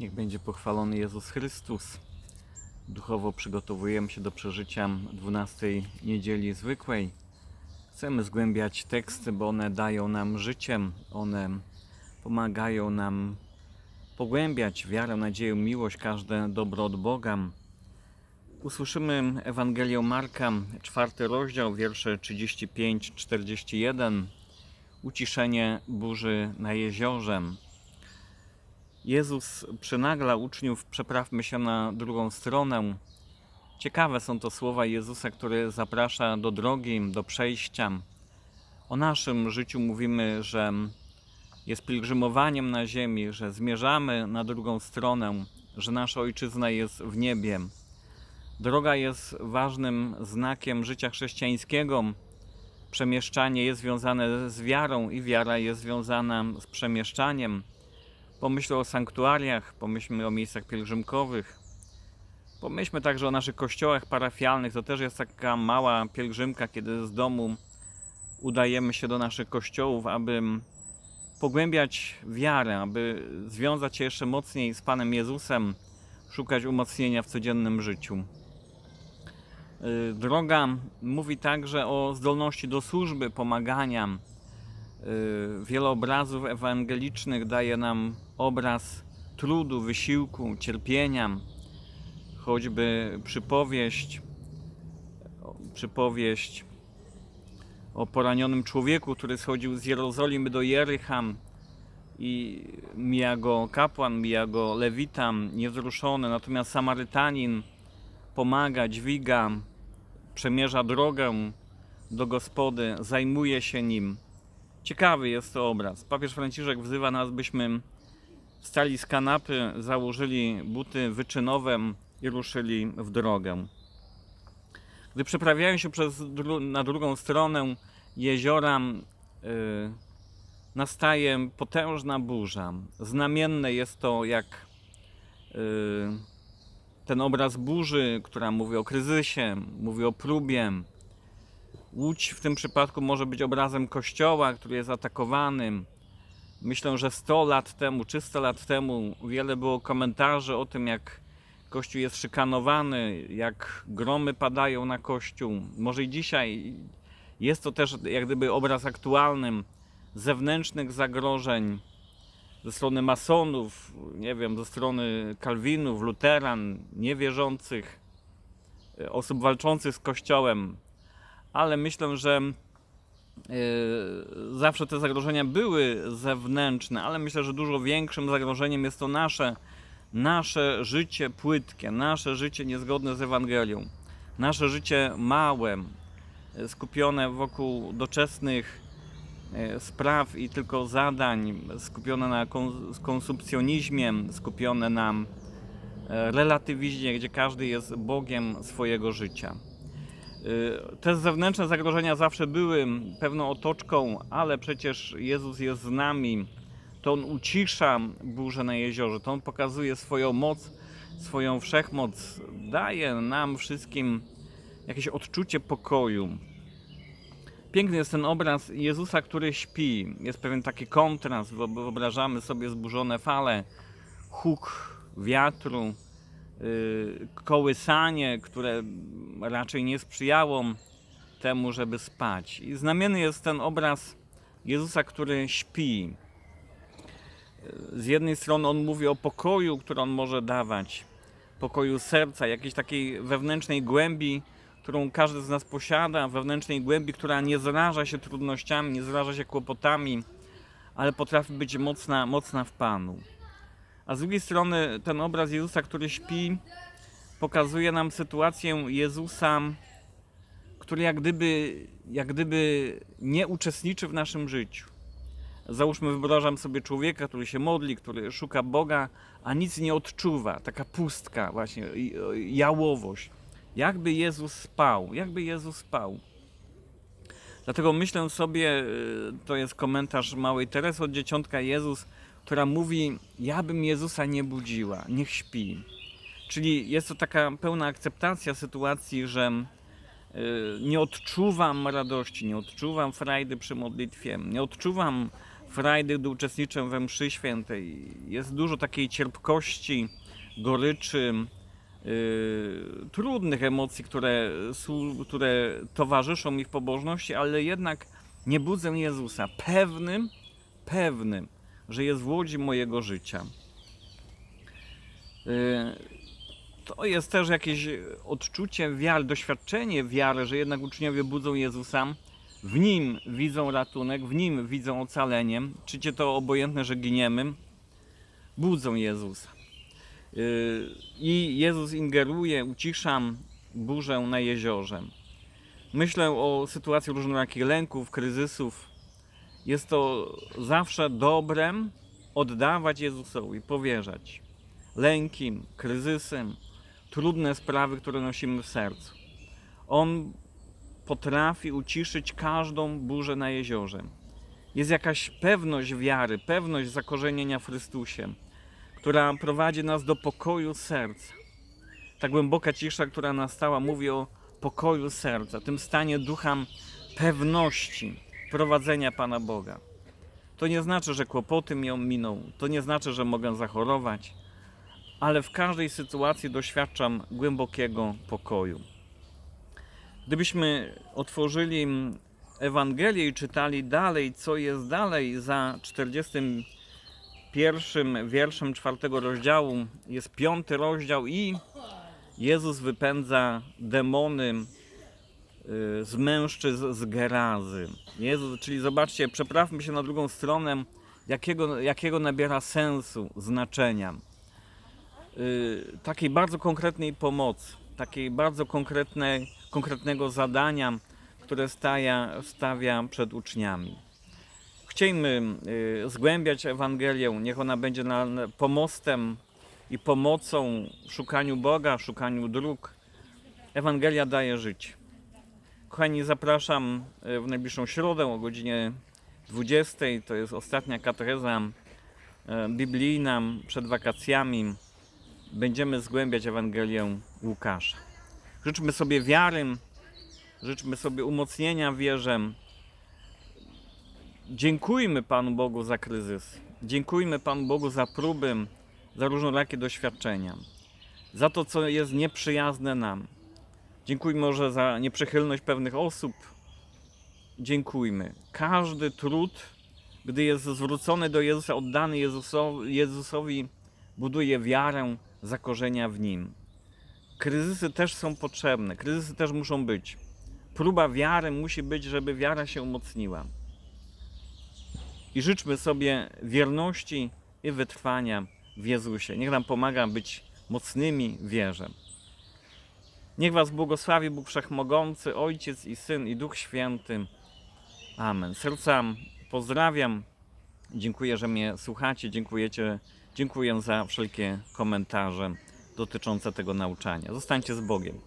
Niech będzie pochwalony Jezus Chrystus. Duchowo przygotowujemy się do przeżycia 12 niedzieli zwykłej. Chcemy zgłębiać teksty, bo one dają nam życie, one pomagają nam pogłębiać wiarę, nadzieję, miłość, każde dobro od Boga. Usłyszymy Ewangelię Marka, czwarty rozdział, wiersze 35-41. Uciszenie burzy na jeziorze. Jezus przynagla uczniów, przeprawmy się na drugą stronę. Ciekawe są to słowa Jezusa, który zaprasza do drogi, do przejścia. O naszym życiu mówimy, że jest pielgrzymowaniem na ziemi, że zmierzamy na drugą stronę, że nasza ojczyzna jest w niebie. Droga jest ważnym znakiem życia chrześcijańskiego. Przemieszczanie jest związane z wiarą i wiara jest związana z przemieszczaniem. Pomyślmy o sanktuariach, pomyślmy o miejscach pielgrzymkowych. Pomyślmy także o naszych kościołach parafialnych. To też jest taka mała pielgrzymka, kiedy z domu udajemy się do naszych kościołów, aby pogłębiać wiarę, aby związać się jeszcze mocniej z Panem Jezusem, szukać umocnienia w codziennym życiu. Y, Droga mówi także o zdolności do służby, pomagania. Y, Wiele obrazów ewangelicznych daje nam obraz trudu, wysiłku, cierpienia. Choćby przypowieść, przypowieść o poranionym człowieku, który schodził z Jerozolimy do Jericha i mija go kapłan, mija go lewita, niewzruszony, natomiast Samarytanin pomaga, dźwiga, przemierza drogę do gospody, zajmuje się nim. Ciekawy jest to obraz. Papież Franciszek wzywa nas, byśmy wstali z kanapy, założyli buty wyczynowe i ruszyli w drogę. Gdy przeprawiają się przez na drugą stronę jeziora, y, nastaje potężna burza. Znamienne jest to, jak y, ten obraz burzy, która mówi o kryzysie, mówi o próbie. Łódź w tym przypadku może być obrazem kościoła, który jest atakowany. Myślę, że 100 lat temu, czy 100 lat temu, wiele było komentarzy o tym, jak Kościół jest szykanowany, jak gromy padają na Kościół. Może i dzisiaj jest to też jak gdyby obraz aktualnym zewnętrznych zagrożeń ze strony masonów, nie wiem, ze strony kalwinów, luteran, niewierzących, osób walczących z Kościołem. Ale myślę, że e, zawsze te zagrożenia były zewnętrzne, ale myślę, że dużo większym zagrożeniem jest to nasze, nasze życie płytkie, nasze życie niezgodne z Ewangelią, nasze życie małe, e, skupione wokół doczesnych e, spraw i tylko zadań, skupione na kon- konsumpcjonizmie, skupione na relatywizmie, gdzie każdy jest Bogiem swojego życia. Y, Te zewnętrzne zagrożenia zawsze były pewną otoczką, ale przecież Jezus jest z nami. To On ucisza burzę na jeziorze, to On pokazuje swoją moc, swoją wszechmoc, daje nam wszystkim jakieś odczucie pokoju. Piękny jest ten obraz Jezusa, który śpi. Jest pewien taki kontrast, wyob- wyobrażamy sobie zburzone fale, huk wiatru, kołysanie, które raczej nie sprzyjało temu, żeby spać. I znamienny jest ten obraz Jezusa, który śpi. Y, Z jednej strony on mówi o pokoju, który on może dawać, pokoju serca, jakiejś takiej wewnętrznej głębi, którą każdy z nas posiada, wewnętrznej głębi, która nie zraża się trudnościami, nie zraża się kłopotami, ale potrafi być mocna, mocna w Panu. A z drugiej strony ten obraz Jezusa, który śpi, pokazuje nam sytuację Jezusa, który jak gdyby, jak gdyby nie uczestniczy w naszym życiu. Załóżmy, wyobrażam sobie człowieka, który się modli, który szuka Boga, a nic nie odczuwa. Taka pustka, właśnie, jałowość. Jakby Jezus spał, jakby Jezus spał. Dlatego myślę sobie, y, to jest komentarz małej Teresy od Dzieciątka Jezus, która mówi, ja bym Jezusa nie budziła, niech śpi. Czyli jest to taka pełna akceptacja sytuacji, że y, nie odczuwam radości, nie odczuwam frajdy przy modlitwie, nie odczuwam frajdy, gdy uczestniczę we mszy świętej. Jest dużo takiej cierpkości, goryczy, yy, trudnych emocji, które, które towarzyszą mi w pobożności, ale jednak nie budzę Jezusa. Pewnym, pewnym, że jest w łodzi mojego życia. Yy, to jest też jakieś odczucie wiary, doświadczenie wiary, że jednak uczniowie budzą Jezusa. W nim widzą ratunek, w nim widzą ocalenie. Czy cię to obojętne, że giniemy? Budzą Jezusa. Yy, I Jezus ingeruje, ucisza burzę na jeziorze. Myślę o sytuacji różnorakich lęków, kryzysów. Jest to zawsze dobrem oddawać Jezusowi, powierzać lęki, kryzysy, trudne sprawy, które nosimy w sercu. On potrafi uciszyć każdą burzę na jeziorze. Jest jakaś pewność wiary, pewność zakorzenienia w Chrystusie, która prowadzi nas do pokoju serca. Ta głęboka cisza, która nastała, mówi o pokoju serca, tym stanie ducha pewności prowadzenia Pana Boga. To nie znaczy, że kłopoty mnie miną, to nie znaczy, że mogę zachorować, ale w każdej sytuacji doświadczam głębokiego pokoju. Gdybyśmy otworzyli Ewangelię i czytali dalej, co jest dalej, za 41 wierszem czwartego rozdziału jest piąty rozdział i Jezus wypędza demony z mężczyzn z Gerazy. Czyli zobaczcie, przeprawmy się na drugą stronę, jakiego, jakiego nabiera sensu, znaczenia y, takiej bardzo konkretnej pomocy, takiej bardzo konkretnej, konkretnego zadania, które staja, stawia przed uczniami. Chciejmy y, zgłębiać Ewangelię, niech ona będzie na, pomostem i pomocą w szukaniu Boga, w szukaniu dróg. Ewangelia daje życie. Kochani, zapraszam y, w najbliższą środę o godzinie 20. To jest ostatnia katecheza y, biblijna przed wakacjami będziemy zgłębiać Ewangelię Łukasza. Życzmy sobie wiary, życzmy sobie umocnienia wierze. Dziękujmy Panu Bogu za kryzys. Dziękujmy Panu Bogu za próby, za różnorakie doświadczenia, za to, co jest nieprzyjazne nam. Dziękujmy może za nieprzychylność pewnych osób. Dziękujmy. Każdy trud, gdy jest zwrócony do Jezusa, oddany Jezusowi, Jezusowi buduje wiarę, zakorzenia w nim. Kryzysy też są potrzebne, kryzysy też muszą być. Próba wiary musi być, żeby wiara się umocniła. I życzmy sobie wierności i wytrwania w Jezusie. Niech nam pomaga być mocnymi wierze. Niech Was błogosławi Bóg Wszechmogący, Ojciec i Syn i Duch Święty. Amen. Serca pozdrawiam. Dziękuję, że mnie słuchacie. Dziękujecie Dziękuję za wszelkie komentarze dotyczące tego nauczania. Zostańcie z Bogiem.